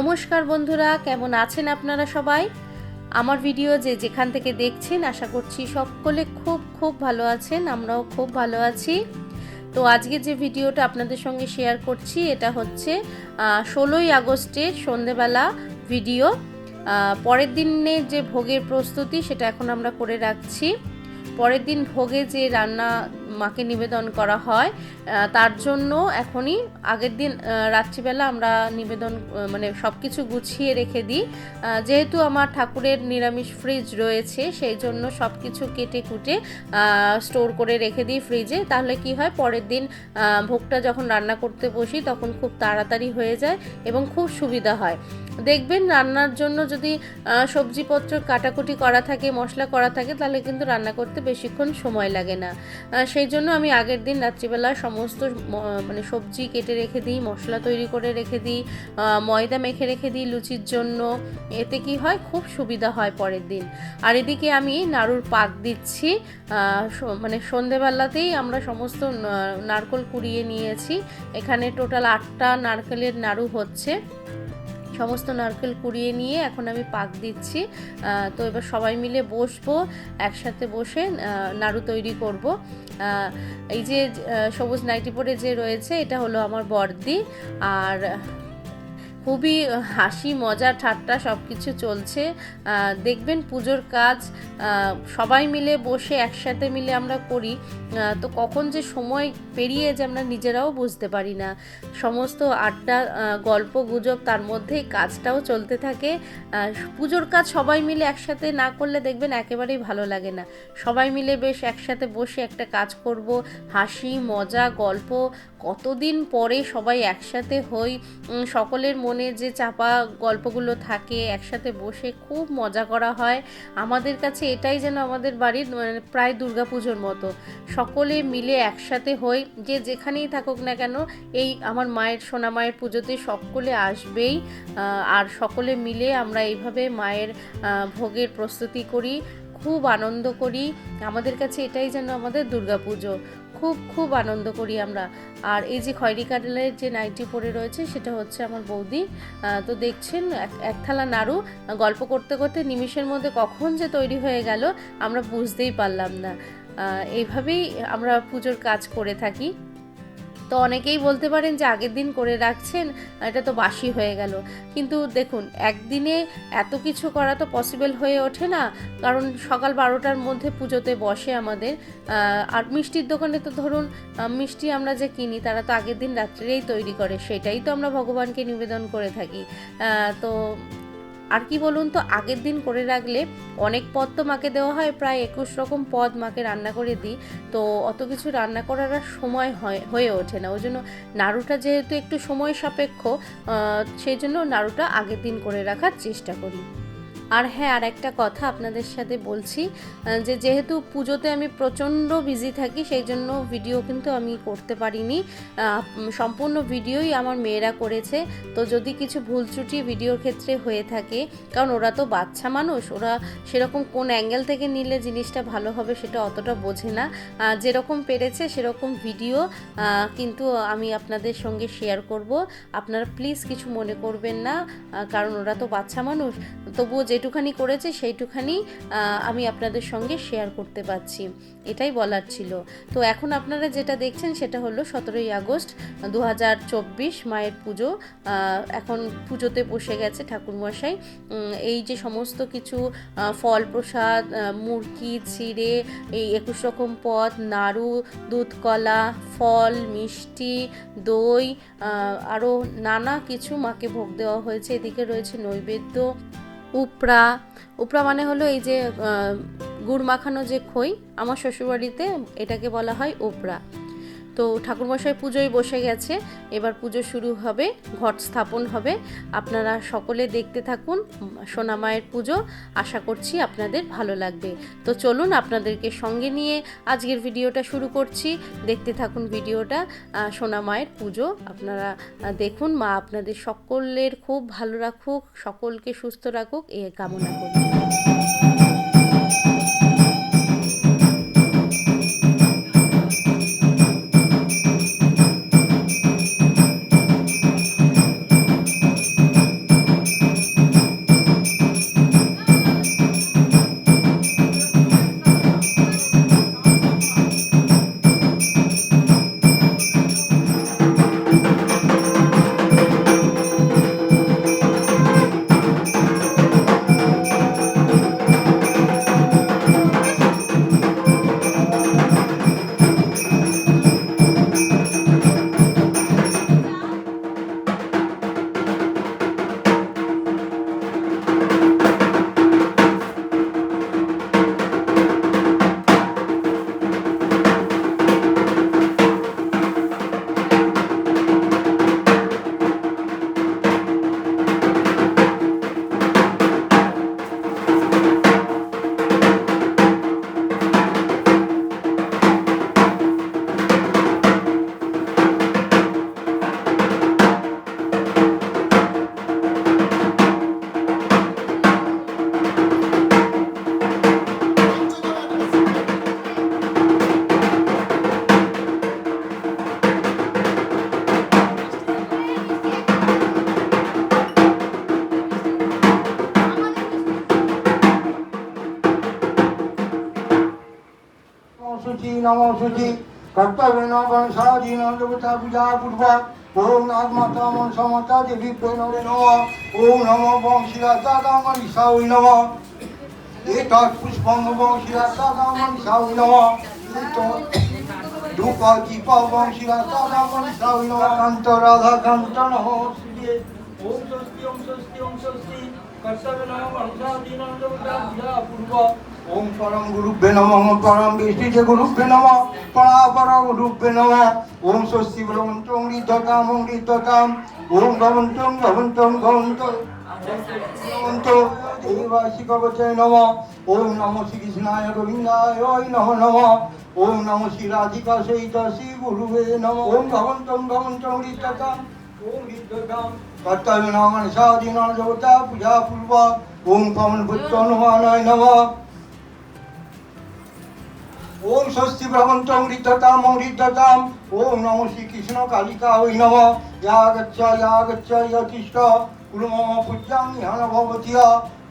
নমস্কার বন্ধুরা, কেমন আছেন আপনারা সবাই? আমার ভিডিও যে যেখান থেকে দেখছেন, আশা করছি সকলে খুব খুব ভালো আছেন, আমরাও খুব ভালো আছি। তো আজকে যে ভিডিওটা আপনাদের সঙ্গে শেয়ার করছি, এটা হচ্ছে ষোলোই আগস্টের সন্ধেবেলা ভিডিও পরের দিনের যে ভোগের প্রস্তুতি, সেটা এখন আমরা করে রাখছি। পরের দিন ভোগে যে রান্না মাকে নিবেদন করা হয় তার জন্য এখনই আগের দিন রাত্রিবেলা আমরা নিবেদন মানে সব কিছু গুছিয়ে রেখে দিই। যেহেতু আমার ঠাকুরের নিরামিষ ফ্রিজ রয়েছে, সেই জন্য সব কিছু কেটে কুটে স্টোর করে রেখে দিই ফ্রিজে তাহলে কি হয়, পরের দিন ভোগটা যখন রান্না করতে বসি, তখন খুব তাড়াতাড়ি হয়ে যায় এবং খুব সুবিধা হয়। দেখবেন রান্নার জন্য যদি সবজিপত্র কাটাকুটি করা থাকে, মশলা করা থাকে, তাহলে কিন্তু রান্না করতে বেশিক্ষণ সময় লাগে না। সেই জন্য আমি আগের দিন রাত্রিবেলা সমস্ত মানে সবজি কেটে রেখে দিই, মশলা তৈরি করে রেখে দিই ময়দা মেখে রেখে দিই লুচির জন্য। এতে কি হয়? খুব সুবিধা হয় পরের দিন। আর এদিকে আমি নাড়ুর পাক দিচ্ছি। মানে সন্ধেবেলাতেই আমরা সমস্ত নারকোল কুড়িয়ে নিয়েছি। এখানে টোটাল আটটা নারকেলের নাড়ু হচ্ছে। সমস্ত নারকেল কুড়িয়ে নিয়ে এখন আমি পাক দিচ্ছি। তো এবার সবাই মিলে বসবো, একসাথে বসে নাড়ু তৈরি করব। এই যে সবুজ নাইটি পরে যে রয়েছে, এটা হলো আমার বর্দি। আর খুবই হাসি, মজা, ঠাট্টা সব কিছু চলছে দেখবেন পুজোর কাজ সবাই মিলে বসে একসাথে মিলে আমরা করি। তো কখন যে সময় পেরিয়ে যে আমরা নিজেরাও বুঝতে পারি না। সমস্ত আড্ডা গল্প, গুজব তার মধ্যেই কাজটাও চলতে থাকে। পুজোর কাজ সবাই মিলে একসাথে না করলে দেখবেন একেবারেই ভালো লাগে না। সবাই মিলে বেশ একসাথে বসে একটা কাজ করব। হাসি, মজা, গল্প, কতদিন পরে সবাই একসাথে হই সকলের মনে যে চাপা গল্পগুলো থাকে, একসাথে বসে খুব মজা করা হয়। আমাদের কাছে এটাই যেন আমাদের বাড়ির মানে প্রায় দুর্গাপুজোর মতো। সকলে মিলে একসাথে হই, যে যেখানেই থাকুক না কেন, এই আমার মায়ের, সোনা মায়ের পুজোতে সকলে আসবেই। আর সকলে মিলে আমরা এইভাবে মায়ের ভোগের প্রস্তুতি করি, খুব আনন্দ করি। আমাদের কাছে এটাই যেন আমাদের দুর্গাপুজো। খুব খুব আনন্দ করি আমরা। আর এই যে খয়রি কাটালের যে নাইটি পরে রয়েছে, সেটা হচ্ছে আমার বৌদি। তো দেখছেন, এক থালা নাড়ু। গল্প করতে করতে নিমিষের মধ্যে কখন যে তৈরি হয়ে গেল, আমরা বুঝতেই পারলাম না। এইভাবেই আমরা পুজোর কাজ করে থাকি। তো অনেকেই বলতে পারেন যে আগের দিন করে রাখছেন, এটা তো বাসি হয়ে গেল। কিন্তু দেখুন, একদিনে এত কিছু করা তো পসিবল হয়ে ওঠে না। কারণ সকাল বারোটার মধ্যে পুজোতে বসে আমাদের। আর মিষ্টির দোকানে তো ধরুন মিষ্টি আমরা যে কিনি, তারা তো আগের দিন রাত্রেই তৈরি করে। সেটাই তো আমরা ভগবানকে নিবেদন করে থাকি। তো আর কি বলুন তো, আগের দিন করে রাখলে অনেক পদ তো মাকে দেওয়া হয়, প্রায় একুশ রকম পদ মাকে রান্না করে দিই। তো অত কিছু রান্না করার আর সময় হয়, হয়ে ওঠে না। ওই জন্য নাড়ুটা যেহেতু একটু সময় সাপেক্ষ সেই জন্য নাড়ুটা আগের দিন করে রাখার চেষ্টা করি। আর হ্যাঁ আর একটা কথা আপনাদের সাথে বলছি যে যেহেতু পুজোতে আমি প্রচণ্ড বিজি থাকি, সেই জন্য ভিডিও কিন্তু আমি করতে পারিনি। সম্পূর্ণ ভিডিওই আমার মেয়েরা করেছে। তো যদি কিছু ভুল ভিডিওর ক্ষেত্রে হয়ে থাকে, কারণ ওরা তো বাচ্চা মানুষ, ওরা সেরকম কোন অ্যাঙ্গেল থেকে নিলে জিনিসটা ভালো হবে সেটা অতটা বোঝে না। যেরকম পেরেছে সেরকম ভিডিও কিন্তু আমি আপনাদের সঙ্গে শেয়ার করব। আপনারা প্লিজ কিছু মনে করবেন না কারণ ওরা তো বাচ্চা মানুষ, তবুও যেটুখানি করেছে, সেইটুখানি আমি আপনাদের সঙ্গে শেয়ার করতে পারছি। এটাই বলার ছিল। তো এখন আপনারা যেটা দেখছেন সেটা হলো সতেরোই আগস্ট দু হাজার চব্বিশ মায়ের পুজো। এখন পুজোতে বসে গেছে ঠাকুরমশাই। এই যে সমস্ত কিছু ফল প্রসাদ মুরকি চিড়ে এই একুশ রকম পদ, নাড়ু দুধ কলা ফল, মিষ্টি, দই আরও নানা কিছু মাকে ভোগ দেওয়া হয়েছে। এদিকে রয়েছে নৈবেদ্য। উপরা উপরা মানে হলো এই যে গুড় মাখানো যে খই, আমার শ্বশুরবাড়িতে এটাকে বলা হয় উপরা তো ঠাকুরমশাই পুজোয় বসে গেছে। এবার পুজো শুরু হবে ঘট স্থাপন হবে। আপনারা সকলে দেখতে থাকুন উম, সোনা মায়ের পুজো। আশা করছি আপনাদের ভালো লাগবে। তো চলুন আপনাদেরকে সঙ্গে নিয়ে আজকের ভিডিওটা শুরু করছি। দেখতে থাকুন ভিডিওটা আহ, সোনা মায়ের পুজো। আপনারা দেখুন মা আপনাদের সকলের খুব ভালো রাখুক সকলকে সুস্থ রাখুক এ কামনা করি। সাধীন দেবতা পূজা পূর্বক। ওম নাগ মাতা মন সমতা দেবী প্রেণবে নম ওম নম। বংশীরাজা দামণি সাউই নম। এতৎ পুষ্পং বংশীরাজা দামণি সাউই নম। ধূপ দীপ বংশীরাজা দামণি সাউই নম কান্ত রাধা কান্ত নম শ্রী ওম স্বস্তি ওম স্বস্তি ওম ওম পরম নমঃ পরম বিষ্ণুতে গুরুভ্যে নমঃ। নমঃ ওম স্বস্তি ভ্রমন্তং ঋদ্ধকাম ওম ভবন্তং, ভবন্ত ভবন্ত। দেবাসি কবচে নমঃ। ওম নমঃ শ্রীকৃষ্ণায় গোবিন্দায় ওই নমঃ নমঃ। ওম নমঃ শ্রী রাধিকা নমঃ। ওম ওম পূজা পূর্বক। ওম পবন পুত্র হনুমানায় নমঃ। ওম স্বস্তি ভ্রমন্তং ঋদ্ধতাম ঋদ্ধতাম ওম নম শ্রীকৃষ্ণ কালিকা ওই নম। ইয়া গচ্ছ ইয়া গচ্ছ ইয়া তিষ্ঠ কুরু পূজ্যাং ইহান ভবতীয়।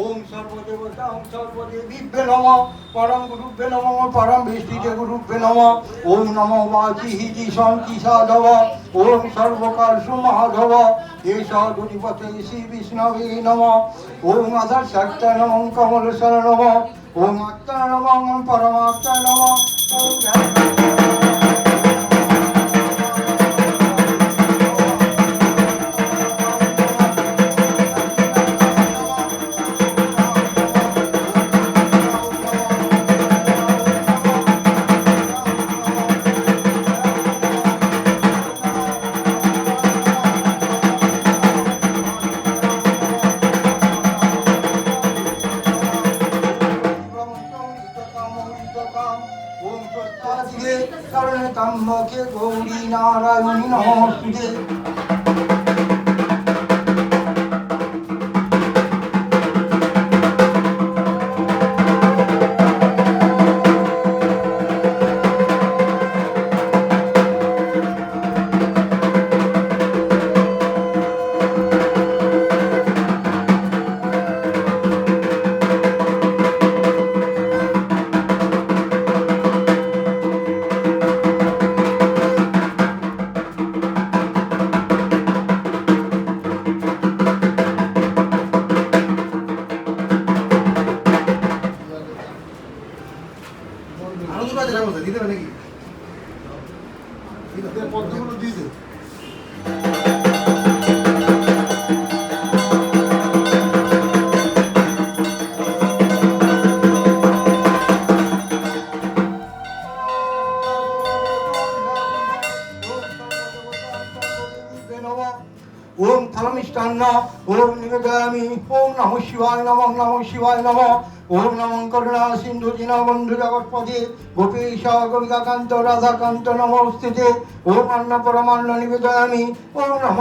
ওম সর্বদেবতাং সর্বদেবীভ্যে নম। পরম গুরুভ্যে নম, পরম বিষ্ণুতে গুরুভ্যে নম। ওম নম বাচি সাধব। ওম এষ গুরিপতে শ্রী বিষ্ণবে নম ওম আধার সত্য নম কমলেশ্বর নম ওম আত্মা নম পরমাত্মা নম নারায়ণী নমস্তুতে ওম ফলমিষ্টান্ন ওম নিবেদয়ামি, ওম নম শিবায় নম নম শিবায় নম, ওম নম করুণা সিন্ধু দীনবন্ধু জগৎপতি গোপীশ গোপিকাকান্ত রাধাকান্ত নমস্তুতে ওম অন্ন পরমান্ন নিবেদয়ামি, ওম নম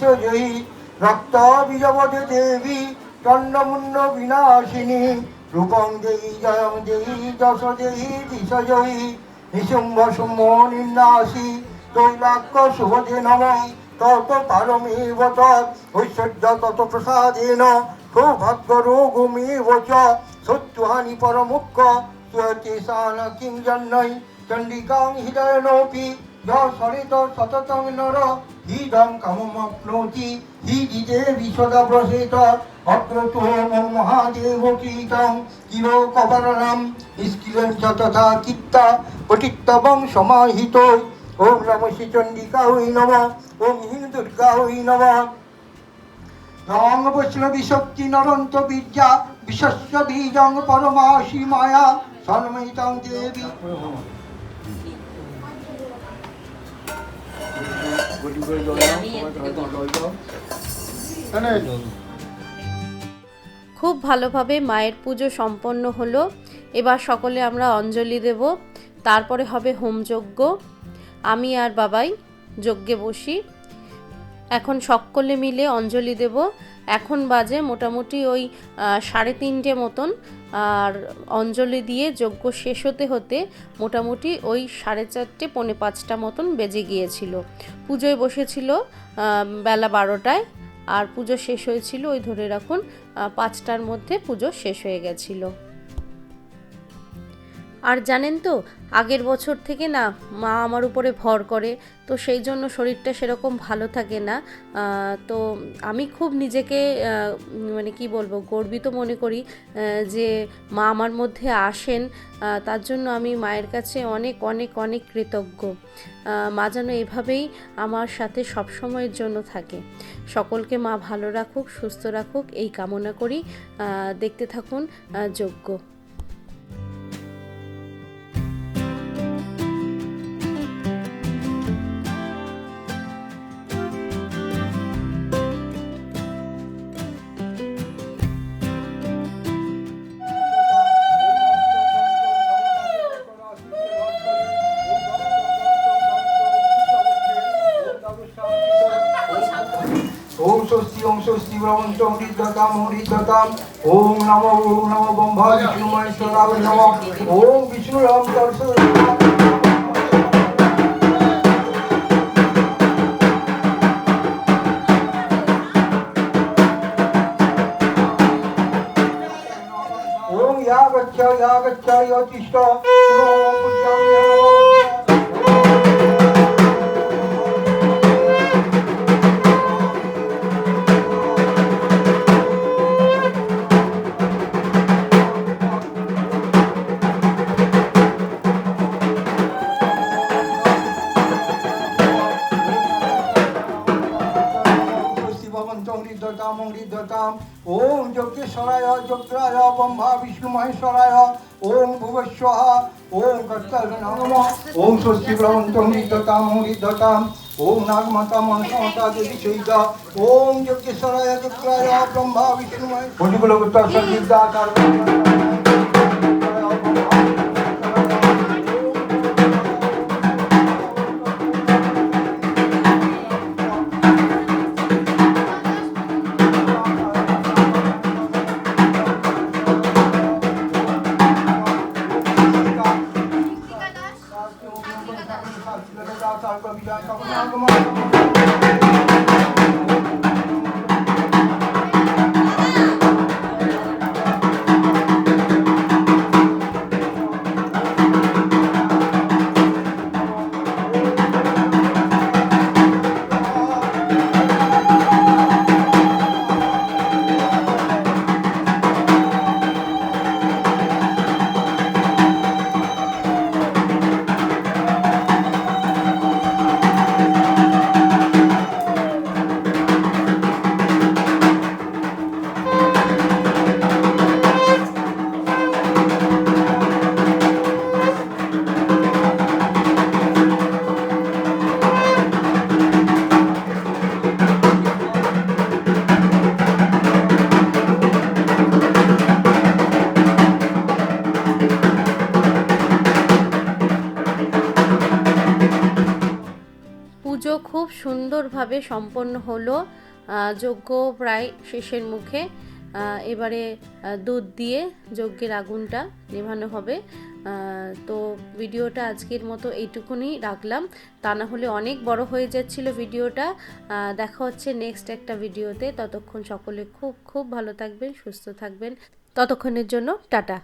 জয়ী দিশ জয়ী রক্ত বীজবদে দেবী চন্ডমুণ্ড বিনাশিনী, রূপং জয়ী জয়ং জয়ী দশ জয়ী দিশ জয়ী নিশুম্ভ শুম্ভ নিন্নাসি তৈলাক্য শুভদে নম তত পারমেব ঐশ্বর্য তত প্রসাদেন সৌভাগ্য রোগমেব চ, সত্যহানি পরমুখ্য, সুয়তে কিং জন্নৈ চণ্ডিকাং হৃদয়নোপি সরিত সততং নর। হৃদং কামমপ্নোতি হৃদিতে বিশদা প্রসেত। অত্র মহাদেব কীর্তং কিলো কবরণম। নিষ্কিলং চ তথা কিত্তা পটিত্তবং সমাহিত। ওম নম শ্রী চণ্ডিকা হই নম। ওম হিং দুর্গা হই নম বৈষ্ণবী শক্তি নরন্ত বিদ্যা বীজং পরমাশি মায়া। সন্ময়িতং দেবী। খুব ভালোভাবে মায়ের পুজো সম্পন্ন হলো। এবার সকলে আমরা অঞ্জলি দেব। তারপরে হবে হোমযজ্ঞ আমি আর বাবাই যজ্ঞে বসি। এখন সকলে মিলে অঞ্জলি দেব। এখন বাজে মোটামুটি ওই সাড়ে তিনটে মতন। আর অঞ্জলি দিয়ে যজ্ঞ শেষ হতে হতে মোটামুটি ওই সাড়ে চারটে, পৌনে পাঁচটা মতন বেজে গিয়েছিল। পুজোয় বসেছিল বেলা বারোটায়। আর পুজো শেষ হয়েছিল ওই ধরে রাখুন পাঁচটার মধ্যে পুজো শেষ হয়ে গেছিল। আর জানেন তো আগের বছর থেকে না মা আমার উপরে ভর করে তো সেই জন্য শরীরটা সেরকম ভালো থাকে না। তো আমি খুব নিজেকে মানে কি বলব গর্বিত মনে করি যে মা আমার মধ্যে আসেন তার জন্য আমি মায়ের কাছে অনেক অনেক অনেক কৃতজ্ঞ। মা যেন এভাবেই আমার সাথে সব সময়ের জন্য থাকে। সকলকে মা ভালো রাখুক সুস্থ রাখুক এই কামনা করি। দেখতে থাকুন আহ, স্বস্তি ওম স্বস্তি ব্রহ্মন্ত হৃদতাম হৃদতাম ওম নম ওম নম ব্রহ্মা বিষ্ণু মহেশ্বরায় নম ওম বিষ্ণু রাম ব্রহ্মা বিষ্ণু মহেশ্বরায় ওম ভুবস্ব ওম কর্তব্য নম ওম স্বস্তি ব্রহ্মন্তং ঋদ্ধতাম ঋদ্ধতাম ওম নাগমাতা মনসমতা দেবী সৈতা ওম যজ্ঞেশ্বরায় যজ্ঞায় ব্রহ্মা সম্পন্ন হলো যজ্ঞ প্রায় শেষের মুখে। এবারে দুধ দিয়ে যজ্ঞের আগুনটা নেভানো হবে। তো ভিডিওটা আজকের মতো এইটুকুনি রাখলাম। তা না হলে অনেক বড় হয়ে যাচ্ছিল ভিডিওটা। দেখা হচ্ছে নেক্সট একটা ভিডিওতে। ততক্ষণ সকলে খুব খুব ভালো থাকবেন, সুস্থ থাকবেন। ততক্ষণের জন্য টাটা।